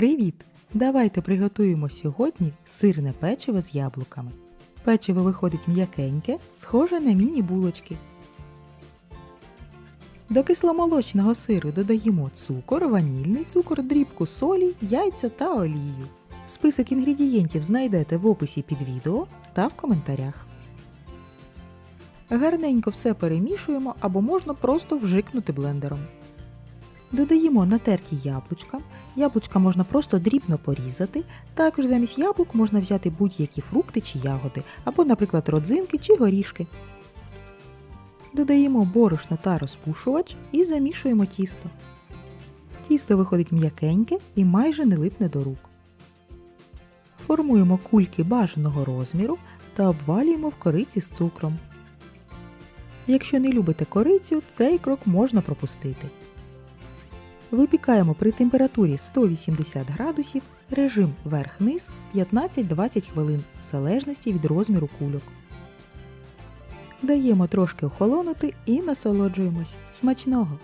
Привіт! Давайте приготуємо сьогодні сирне печиво з яблуками. Печиво виходить м'якеньке, схоже на міні-булочки. До кисломолочного сиру додаємо цукор, ванільний цукор, дрібку солі, яйця та олію. Список інгредієнтів знайдете в описі під відео та в коментарях. Гарненько все перемішуємо або можна просто вжикнути блендером. Додаємо натерті яблучка. Яблучка можна просто дрібно порізати. Також замість яблук можна взяти будь-які фрукти чи ягоди, або, наприклад, родзинки чи горішки. Додаємо борошно та розпушувач і замішуємо тісто. Тісто виходить м'якеньке і майже не липне до рук. Формуємо кульки бажаного розміру та обвалюємо в кориці з цукром. Якщо не любите корицю, цей крок можна пропустити. Випікаємо при температурі 180 градусів режим верх-низ 15-20 хвилин в залежності від розміру кульок. Даємо трошки охолонути і насолоджуємось. Смачного!